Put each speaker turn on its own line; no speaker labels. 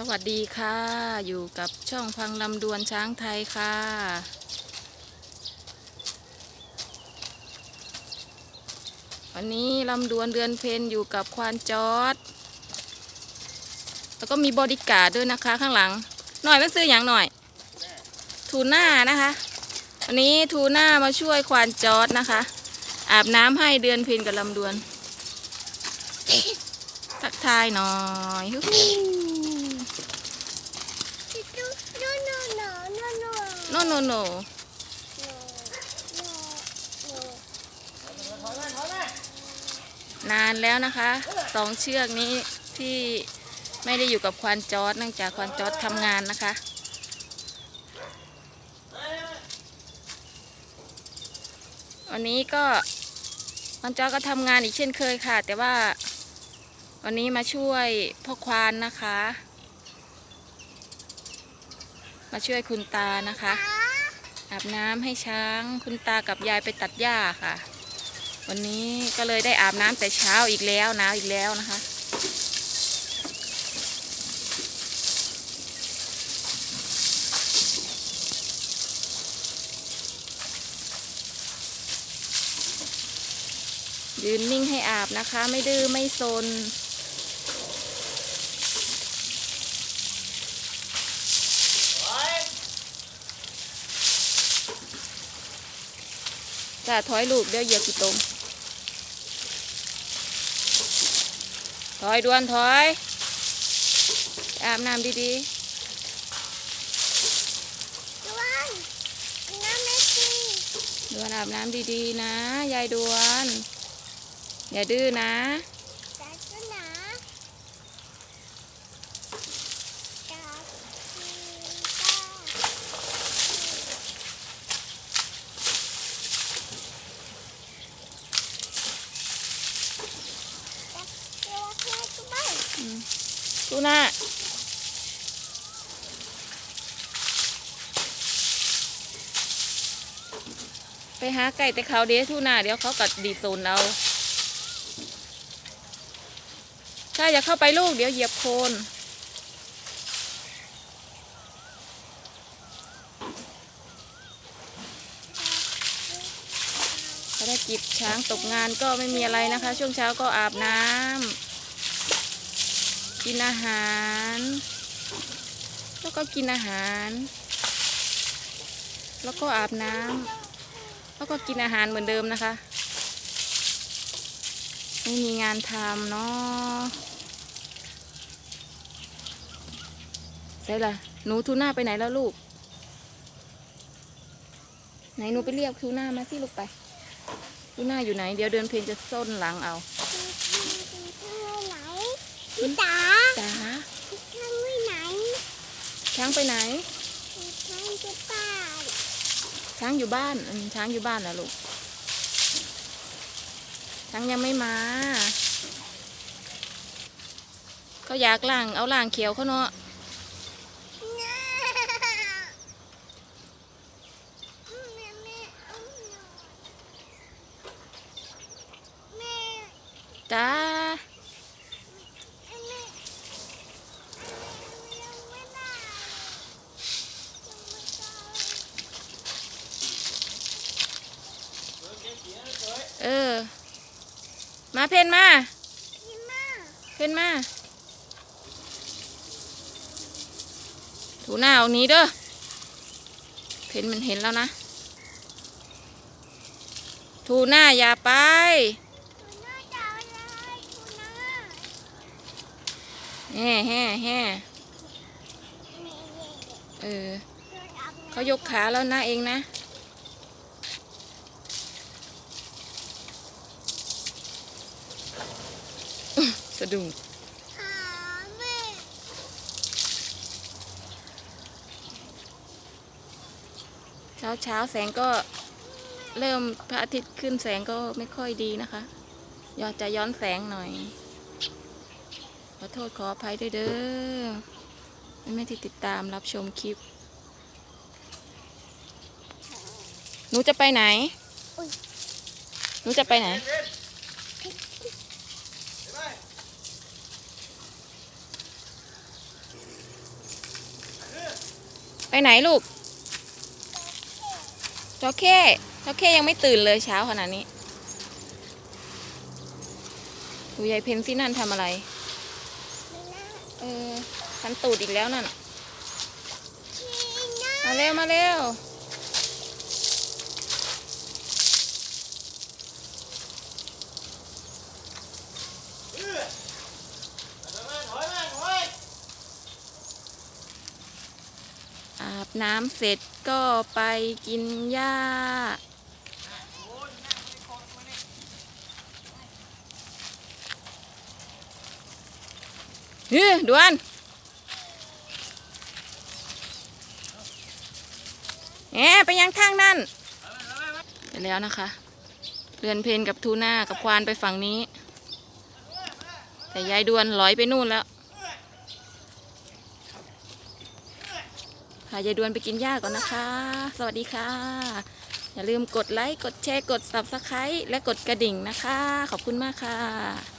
สวัสดีค่ะ อยู่กับช่องพังลำดวนช้างไทยค่ะ วันนี้ลำดวนเดือนเพนอยู่กับควานจอด แล้วก็มีบอดี้การ์ดด้วยนะคะข้างหลัง หน่อยมันซื้ออย่างหน่อย ทูน่านะคะ วันนี้ทูน่ามาช่วยควานจอดนะคะ อาบน้ำให้เดือนเพนกับลำดวน ทักทายหน่อยฮู้ฮู้
No, no, no,
นานแล้วนะคะสองเชือกนี้ที่ไม่ได้อยู่กับควานจอดเนื่องจากควานจอดทำงานนะคะ วันนี้ก็ควานจอดก็ทำงานอีกเช่นเคยค่ะ แต่ว่าวันนี้มาช่วยพ่อควานนะคะ มาช่วยคุณตานะคะ อาบน้ำให้ช้าง คุณตากับยายไปตัดหญ้าค่ะ วันนี้ก็เลยได้อาบน้ำแต่เช้าอีกแล้วหนาวอีกแล้วนะคะยืนนิ่งให้อาบนะคะ ไม่ดื้อไม่ซน จ้าถอยลูกเดี๋ยวเหยียบกี่ตมถอยด่วนถอย อาบน้ำดี
Tuan, nama Messi.
ๆด่วนอาบน้ำดีๆนะ ยายด่วน อย่าดื้อนะ ดูน้าไปหาไก่แต่เขาเดี๋ยวทูน่าเดี๋ยวเขากัดดีโซนเรา ถ้าอย่าเข้าไปลูกเดี๋ยวเหยียบโคนภารกิจช้างตกงานก็ไม่มีอะไรนะคะ ช่วงเช้าก็อาบน้ำ กินอาหาร แล้วก็กินอาหาร แล้วก็อาบน้ำแล้วก็กินอาหารเหมือนเดิมนะคะ ไม่มีงานทำเนาะใช่ละหนูทูน่าไปไหนแล้วลูก ไหนหนูไปเรียกทูน่ามาสิลูกไปทูน่าอยู่ไหน เดี๋ยวเดินเพลนจะส้นหลังเอา
พี่จ๋า
จ้า
พี่ข้างไม่ไหน
ช้างไปไหน
พี่ข้างจะป้าน
ช้างอยู่บ้านอืมช้างอยู่บ้านนะลูก ช้างยังไม่มา เขาอยากล่าง เอาล่างเขียวเขาเนาะ
แม่
จ้า
แม่แม่ยังไม่ได้ยังไม่ได้
เออ มาเพนมา เพนมา ถูหน้าเอานี้เด้อ เพนมันเห็นแล้วนะ ถูหน้าอย่าไปแฮ่แฮ่แฮ่
เอ
อ
เขา
ยกขาแล้วนะเองนะ สะดุ้งเช้าเช้าแสงก็เริ่มพระอาทิตย์ขึ้นแสงก็ไม่ค่อยดีนะคะอยากจะย้อนแสงหน่อย ขอโทษขออภัยด้วยเด้อไม่ที่ติดตามรับชมคลิป หนูจะไปไหน หนูจะไปไหน ไหนลูกจอเข้จอเข้ยังไม่ตื่นเลยเช้าขนาดนี้ดูยายเพนซี่นั่นทำอะไร เออคันตูดอีกแล้วนั่น มาเร็ว มาเร็ว อาบ น้ำเสร็จก็ไปกินหญ้า เฮ้ยดวนแหมไปยังทางนั่นไปแล้วนะคะ เรือนเพนกับทูน่ากับควานไปฝั่งนี้ แต่ยายดวนลอยไปนู่นแล้ว พายายดวนไปกินหญ้าก่อนนะคะ สวัสดีค่ะ อย่าลืมกดไลค์ กดแชร์ กด subscribe และกดกระดิ่งนะคะ ขอบคุณมากค่ะ